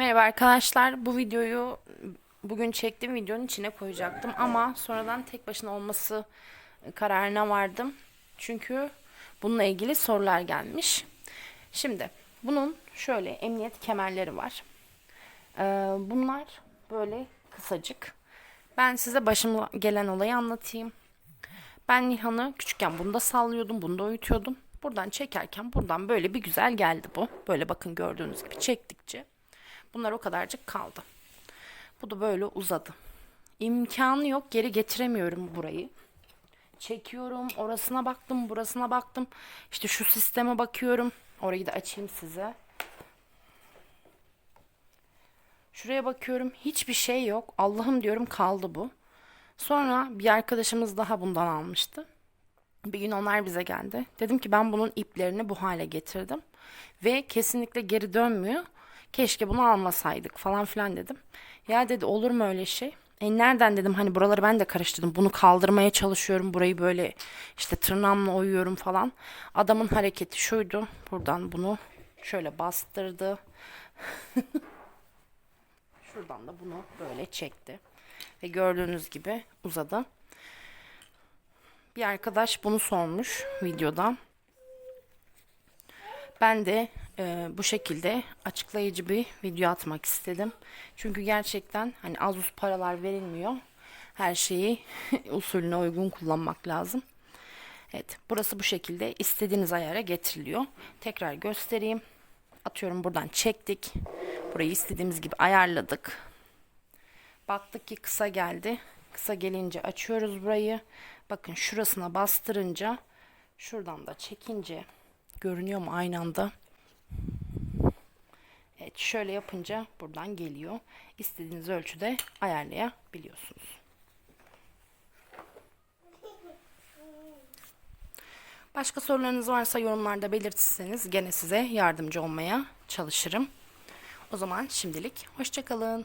Merhaba arkadaşlar. Bu videoyu bugün çektiğim videonun içine koyacaktım ama sonradan tek başına olması kararına vardım. Çünkü bununla ilgili sorular gelmiş. Şimdi bunun şöyle emniyet kemerleri var. Ee, bunlar böyle kısacık. Ben size başıma gelen olayı anlatayım. Ben Nihan'ı küçükken bunda sallıyordum, bunda uyutuyordum. Buradan çekerken buradan böyle bir güzel geldi bu. Böyle bakın gördüğünüz gibi çektikçe. Bunlar o kadarcık kaldı. Bu da böyle uzadı. İmkanı yok geri getiremiyorum burayı. Çekiyorum orasına baktım burasına baktım. İşte şu sisteme bakıyorum. Orayı da açayım size. Şuraya bakıyorum hiçbir şey yok. Allah'ım diyorum kaldı bu. Sonra bir arkadaşımız daha bundan almıştı. Bir gün onlar bize geldi. Dedim ki ben bunun iplerini bu hale getirdim. Ve kesinlikle geri dönmüyor. Keşke bunu almasaydık falan filan dedim. Ya dedi olur mu öyle şey? E nereden dedim hani buraları ben de karıştırdım. Bunu kaldırmaya çalışıyorum. Burayı böyle işte tırnağımla oyuyorum falan. Adamın hareketi şuydu. Buradan bunu şöyle bastırdı. Şuradan da bunu böyle çekti. Ve gördüğünüz gibi uzadı. Bir arkadaş bunu sormuş videoda. Ben de e, bu şekilde açıklayıcı bir video atmak istedim. Çünkü gerçekten hani az uz paralar verilmiyor. Her şeyi usulüne uygun kullanmak lazım. Evet, burası bu şekilde istediğiniz ayara getiriliyor. Tekrar göstereyim. Atıyorum buradan çektik. Burayı istediğimiz gibi ayarladık. Baktık ki kısa geldi. Kısa gelince açıyoruz burayı. Bakın şurasına bastırınca şuradan da çekince görünüyor mu aynı anda? Şöyle yapınca buradan geliyor. İstediğiniz ölçüde ayarlayabiliyorsunuz. Başka sorularınız varsa yorumlarda belirtirseniz gene size yardımcı olmaya çalışırım. O zaman şimdilik hoşçakalın.